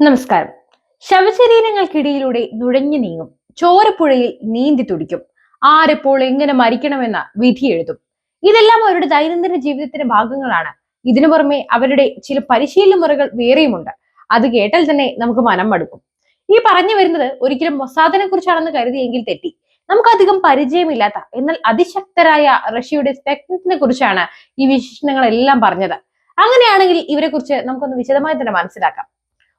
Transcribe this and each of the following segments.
നമസ്കാരം. ശവശരീരങ്ങൾക്കിടയിലൂടെ നുഴഞ്ഞു നീങ്ങും. ചോരപ്പുഴയിൽ നീന്തി തുടിക്കും. ആരെപ്പോൾ എങ്ങനെ മരിക്കണമെന്ന വിധി എഴുതും. ഇതെല്ലാം അവരുടെ ദൈനംദിന ജീവിതത്തിന്റെ ഭാഗങ്ങളാണ്. ഇതിനു പുറമെ അവരുടെ ചില പരിശീലന മുറകൾ വേറെയുമുണ്ട്. അത് കേട്ടാൽ തന്നെ നമുക്ക് മനം മടുക്കും. ഈ പറഞ്ഞു വരുന്നത് ഒരിക്കലും മൊസാദിനെ കുറിച്ചാണെന്ന് കരുതിയെങ്കിൽ തെറ്റി. നമുക്കധികം പരിചയമില്ലാത്ത എന്നാൽ അതിശക്തരായ റഷ്യയുടെ സ്പെക്ടത്തിനെ കുറിച്ചാണ് ഈ വിശേഷണങ്ങളെല്ലാം പറഞ്ഞത്. അങ്ങനെയാണെങ്കിൽ ഇവരെ കുറിച്ച് നമുക്കൊന്ന് വിശദമായി തന്നെ മനസ്സിലാക്കാം.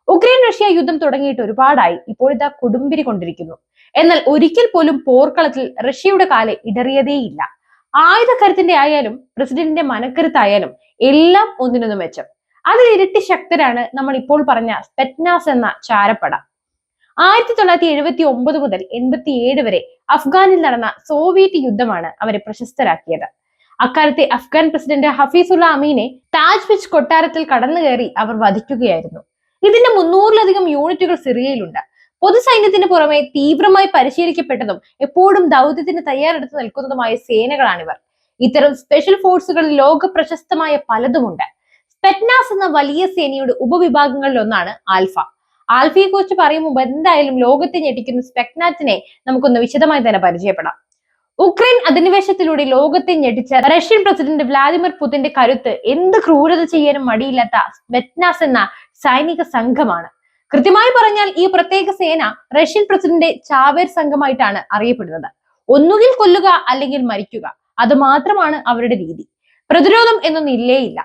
ഉക്രൈൻ റഷ്യ യുദ്ധം തുടങ്ങിയിട്ട് ഒരുപാടായി. ഇപ്പോൾ ഇതാ കൊടുമ്പിരി കൊണ്ടിരിക്കുന്നു. എന്നാൽ ഒരിക്കൽ പോലും പോർക്കളത്തിൽ റഷ്യയുടെ കാൽ ഇടറിയതേയില്ല. ആയുധക്കരുത്തിന്റെ ആയാലും പ്രസിഡന്റിന്റെ മനക്കരുത്തായാലും എല്ലാം ഒന്നിനൊന്നും മെച്ചം. അതിൽ ഇരട്ടി ശക്തരാണ് നമ്മൾ ഇപ്പോൾ പറഞ്ഞ സ്പെറ്റ്നാസ് എന്ന ചാരപ്പട. ആയിരത്തി തൊള്ളായിരത്തി എഴുപത്തി ഒമ്പത് മുതൽ എൺപത്തി ഏഴ് വരെ അഫ്ഗാനിൽ നടന്ന സോവിയറ്റ് യുദ്ധമാണ് അവരെ പ്രശസ്തരാക്കിയത്. അക്കാലത്തെ അഫ്ഗാൻ പ്രസിഡന്റ് ഹഫീസുല്ല അമീനെ താജ് വിച്ച് കൊട്ടാരത്തിൽ കടന്നു കയറി അവർ വധിക്കുകയായിരുന്നു. ഇതിന്റെ മുന്നൂറിലധികം യൂണിറ്റുകൾ സിറിയയിലുണ്ട്. പൊതുസൈന്യത്തിന് പുറമെ തീവ്രമായി പരിശീലിക്കപ്പെട്ടതും എപ്പോഴും ദൗത്യത്തിന് തയ്യാറെടുത്ത് നിൽക്കുന്നതുമായ സേനകളാണിവർ. ഇത്തരം സ്പെഷ്യൽ ഫോഴ്സുകളിൽ ലോക പ്രശസ്തമായ പലതുമുണ്ട്. സ്പെറ്റ്നാസ് എന്ന വലിയ സേനയുടെ ഉപവിഭാഗങ്ങളിൽ ഒന്നാണ് ആൽഫ. ആൽഫയെ കുറിച്ച് പറയുമ്പോൾ എന്തായാലും ലോകത്തെ ഞെട്ടിക്കുന്ന സ്പെക്നാറ്റിനെ നമുക്കൊന്ന് വിശദമായി തന്നെ പരിചയപ്പെടാം. ഉക്രൈൻ അധിനിവേശത്തിലൂടെ ലോകത്തെ ഞെടിച്ച റഷ്യൻ പ്രസിഡന്റ് വ്ലാദിമിർ പുതിന്റെ കരുത്ത് എന്ത് ക്രൂരത ചെയ്യാനും മടിയില്ലാത്ത വെറ്റ്നാസ് എന്ന സൈനിക സംഘമാണ്. കൃത്യമായി പറഞ്ഞാൽ ഈ പ്രത്യേക സേന റഷ്യൻ പ്രസിഡന്റ് ചാവേർ സംഘമായിട്ടാണ് അറിയപ്പെടുന്നത്. ഒന്നുകിൽ കൊല്ലുക അല്ലെങ്കിൽ മരിക്കുക. അത് മാത്രമാണ് അവരുടെ രീതി. പ്രതിരോധം എന്നൊന്നും ഇല്ല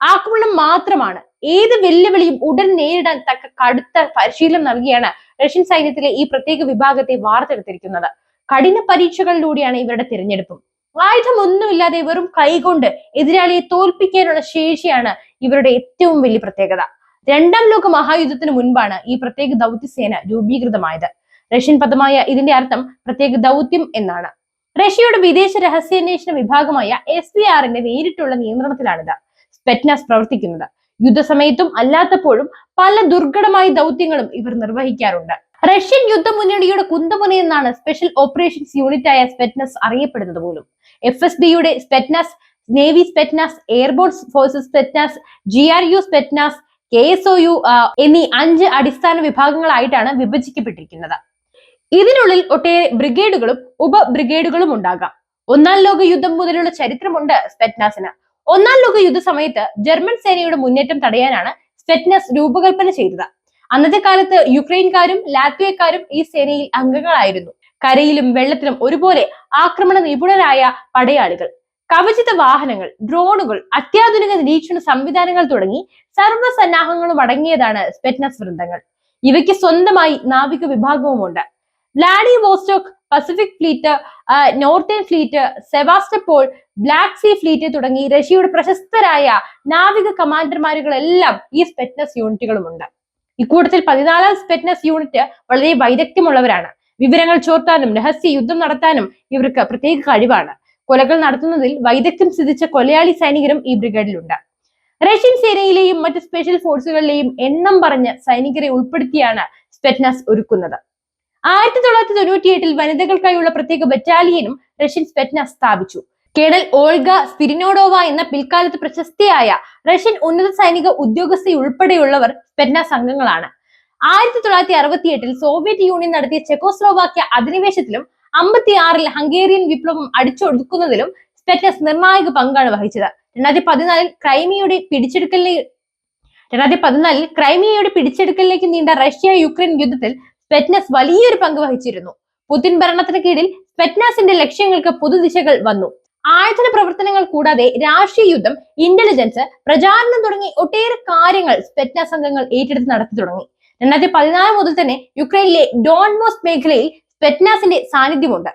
ആക്രമണം മാത്രമാണ്. ഏത് വെല്ലുവിളിയും ഉടൻ നേരിടാൻ തക്ക കടുത്ത പരിശീലനം നൽകിയാണ് റഷ്യൻ സൈന്യത്തിലെ ഈ പ്രത്യേക വിഭാഗത്തെ വാർത്തെടുത്തിരിക്കുന്നത്. കഠിന പരീക്ഷകളിലൂടെയാണ് ഇവരുടെ തിരഞ്ഞെടുപ്പും. ആയുധമൊന്നുമില്ലാതെ വെറും കൈകൊണ്ട് എതിരാളിയെ തോൽപ്പിക്കാനുള്ള ശേഷിയാണ് ഇവരുടെ ഏറ്റവും വലിയ പ്രത്യേകത. രണ്ടാം ലോക മഹായുദ്ധത്തിന് മുൻപാണ് ഈ പ്രത്യേക ദൗത്യസേന രൂപീകൃതമായത്. റഷ്യൻ പദമായ ഇതിന്റെ അർത്ഥം പ്രത്യേക ദൗത്യം എന്നാണ്. റഷ്യയുടെ വിദേശ രഹസ്യാന്വേഷണ വിഭാഗമായ എസ് ബി ആറിന്റെ നേരിട്ടുള്ള നിയന്ത്രണത്തിലാണിത്. സ്പെറ്റ്നാസ് പ്രവർത്തിക്കുന്നത്. യുദ്ധസമയത്തും അല്ലാത്തപ്പോഴും പല ദുർഘടമായ ദൗത്യങ്ങളും ഇവർ നിർവഹിക്കാറുണ്ട്. റഷ്യൻ യുദ്ധമുന്നണിയുടെ കുന്തമുന എന്നാണ് സ്പെഷ്യൽ ഓപ്പറേഷൻസ് യൂണിറ്റ് ആയ സ്പെറ്റ്നസ് അറിയപ്പെടുന്നത് പോലും. എഫ് എസ് ബിയുടെ Spetsnaz navy Spetsnaz airborne forces Spetsnaz G R U Spetsnaz K S O U എന്നീ അഞ്ച് അടിസ്ഥാന വിഭാഗങ്ങളായിട്ടാണ് വിഭജിക്കപ്പെട്ടിരിക്കുന്നത്. ഇതിനുള്ളിൽ ഒട്ടേറെ ബ്രിഗേഡുകളും ഉപ ബ്രിഗേഡുകളും ഉണ്ടാകാം. ഒന്നാം ലോക യുദ്ധം മുതലുള്ള ചരിത്രമുണ്ട് സ്പെറ്റ്നാസിന്. ഒന്നാം ലോക യുദ്ധ സമയത്ത് ജർമ്മൻ സേനയുടെ മുന്നേറ്റം തടയാനാണ് സ്പെറ്റ്നസ് രൂപകൽപ്പന ചെയ്തത്. അന്നത്തെ കാലത്ത് യുക്രൈൻകാരും ലാത്വിയക്കാരും ഈ സേനയിൽ അംഗങ്ങളായിരുന്നു. കരയിലും വെള്ളത്തിലും ഒരുപോലെ ആക്രമണ നിപുണരായ പടയാളികൾ. കവചിത വാഹനങ്ങൾ ഡ്രോണുകൾ അത്യാധുനിക നിരീക്ഷണ സംവിധാനങ്ങൾ തുടങ്ങി സർവസന്നാഹങ്ങളും അടങ്ങിയതാണ് സ്പെറ്റ്നസ് വൃന്ദങ്ങൾ. ഇവയ്ക്ക് സ്വന്തമായി നാവിക വിഭാഗവുമുണ്ട്. Vladivostok Pacific fleet northern fleet Sevastopol Black Sea fleet തുടങ്ങി റഷ്യയുടെ പ്രശസ്തരായ നാവിക കമാൻഡർമാരുകളെല്ലാം ഈ സ്പെറ്റ്നസ് യൂണിറ്റുകളുമുണ്ട്. ഇക്കൂട്ടത്തിൽ പതിനാലാം സ്പെറ്റ്നസ് യൂണിറ്റ് വളരെ വൈദഗ്ധ്യമുള്ളവരാണ്. വിവരങ്ങൾ ചോർത്താനും രഹസ്യ യുദ്ധം നടത്താനും ഇവർക്ക് പ്രത്യേക കഴിവാണ്. കൊലകൾ നടത്തുന്നതിൽ വൈദഗ്ധ്യം സിദ്ധിച്ച കൊലയാളി സൈനികരും ഈ ബ്രിഗേഡിലുണ്ട്. റഷ്യൻ സേനയിലെയും മറ്റ് സ്പെഷ്യൽ ഫോഴ്സുകളിലെയും എണ്ണം പറഞ്ഞ് സൈനികരെ ഉൾപ്പെടുത്തിയാണ് സ്പെറ്റ്നസ് ഒരുക്കുന്നത്. ആയിരത്തി തൊള്ളായിരത്തി തൊണ്ണൂറ്റി എട്ടിൽ വനിതകൾക്കായുള്ള പ്രത്യേക ബറ്റാലിയനും റഷ്യൻ സ്പെറ്റ്നസ് സ്ഥാപിച്ചു. കേണൽ ഓൾഗ സ്പിരിനോഡോവ എന്ന പിൽക്കാലത്ത് പ്രശസ്തിയായ റഷ്യൻ ഉന്നത സൈനിക ഉദ്യോഗസ്ഥയുൾപ്പെടെയുള്ളവർ സ്പെറ്റ്നസ് സംഘങ്ങളാണ്. ആയിരത്തി തൊള്ളായിരത്തി അറുപത്തി എട്ടിൽ സോവിയറ്റ് യൂണിയൻ നടത്തിയ ചെക്കോസ്ലോവാക്യ അധിനിവേശത്തിലും അമ്പത്തി ആറിൽ ഹംഗേറിയൻ വിപ്ലവം അടിച്ചൊടുക്കുന്നതിലും സ്പെറ്റ്നസ് നിർണായക പങ്കാണ് വഹിച്ചത്. രണ്ടായിരത്തി പതിനാലിൽ ക്രൈമിയയുടെ പിടിച്ചെടുക്കലിനെ രണ്ടായിരത്തി പതിനാലിൽ ക്രൈമിയയുടെ പിടിച്ചെടുക്കലിലേക്ക് നീണ്ട റഷ്യ യുക്രൈൻ യുദ്ധത്തിൽ സ്പെറ്റ്നസ് വലിയൊരു പങ്ക് വഹിച്ചിരുന്നു. പുതിൻ ഭരണത്തിന് കീഴിൽ സ്പെറ്റ്നാസിന്റെ ലക്ഷ്യങ്ങൾക്ക് പുതുദിശകൾ വന്നു. ആയുധ പ്രവർത്തനങ്ങൾ കൂടാതെ രാഷ്ട്രീയ യുദ്ധം ഇന്റലിജൻസ് പ്രചാരണം തുടങ്ങി ഒട്ടേറെ കാര്യങ്ങൾ സ്പെറ്റ്നാസ് സംഘങ്ങൾ ഏറ്റെടുത്ത് നടത്തി തുടങ്ങി. രണ്ടായിരത്തി പതിനാല് മുതൽ തന്നെ യുക്രൈനിലെ ഡോൺമോസ് മേഖലയിൽ സ്പെറ്റ്നാസിന്റെ സാന്നിധ്യമുണ്ട്.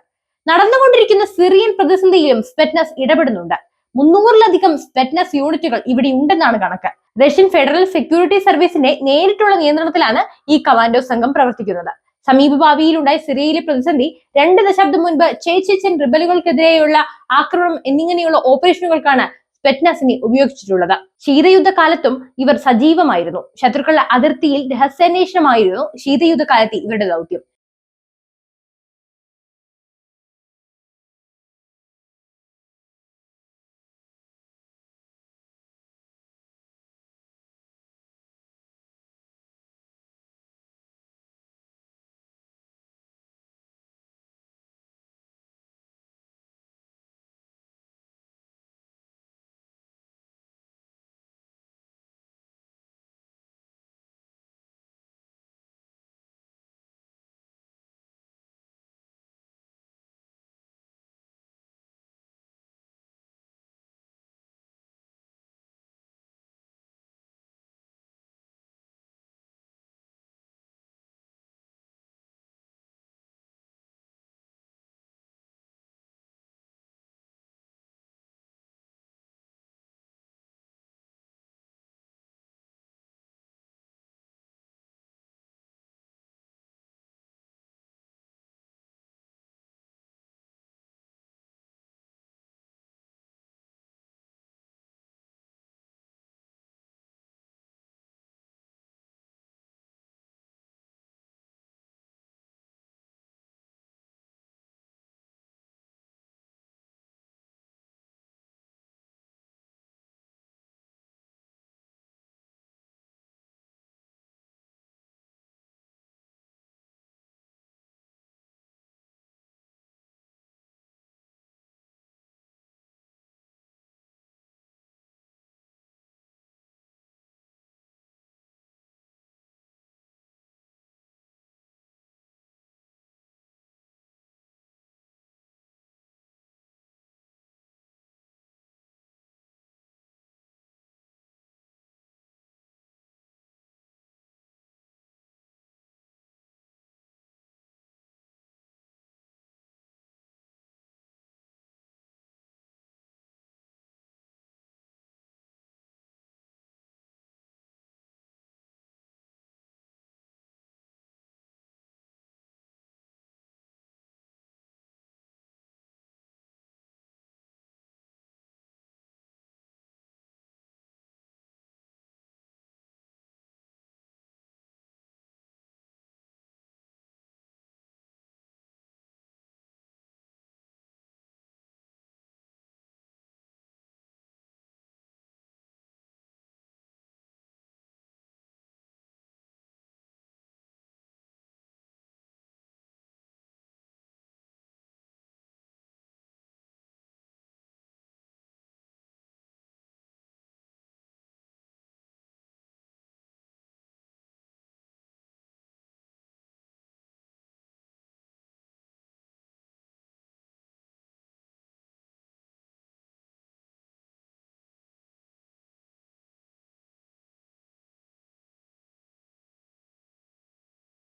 നടന്നുകൊണ്ടിരിക്കുന്ന സിറിയൻ പ്രതിസന്ധിയിലും സ്പെറ്റ്നസ് ഇടപെടുന്നുണ്ട്. മുന്നൂറിലധികം സ്പെറ്റ്നസ് യൂണിറ്റുകൾ ഇവിടെ ഉണ്ടെന്നാണ് കണക്ക്. റഷ്യൻ ഫെഡറൽ സെക്യൂരിറ്റി സർവീസിന്റെ നേരിട്ടുള്ള നിയന്ത്രണത്തിലാണ് ഈ കമാൻഡോ സംഘം പ്രവർത്തിക്കുന്നത്. സമീപ ഭാവിയിലുണ്ടായ സിറിയയിലെ പ്രതിസന്ധി രണ്ട് ദശാബ്ദം മുൻപ് ചേച്ചിച്ചൻ റിബലുകൾക്കെതിരെയുള്ള ആക്രമണം എന്നിങ്ങനെയുള്ള ഓപ്പറേഷനുകൾക്കാണ് സ്പെറ്റ്നസിനെ ഉപയോഗിച്ചിട്ടുള്ളത്. ശീതയുദ്ധ കാലത്തും ഇവർ സജീവമായിരുന്നു. ശത്രുക്കളുടെ അതിർത്തിയിൽ രഹസ്യാന്വേഷണമായിരുന്നു ശീതയുദ്ധ കാലത്തെ ഇവരുടെ ദൗത്യം.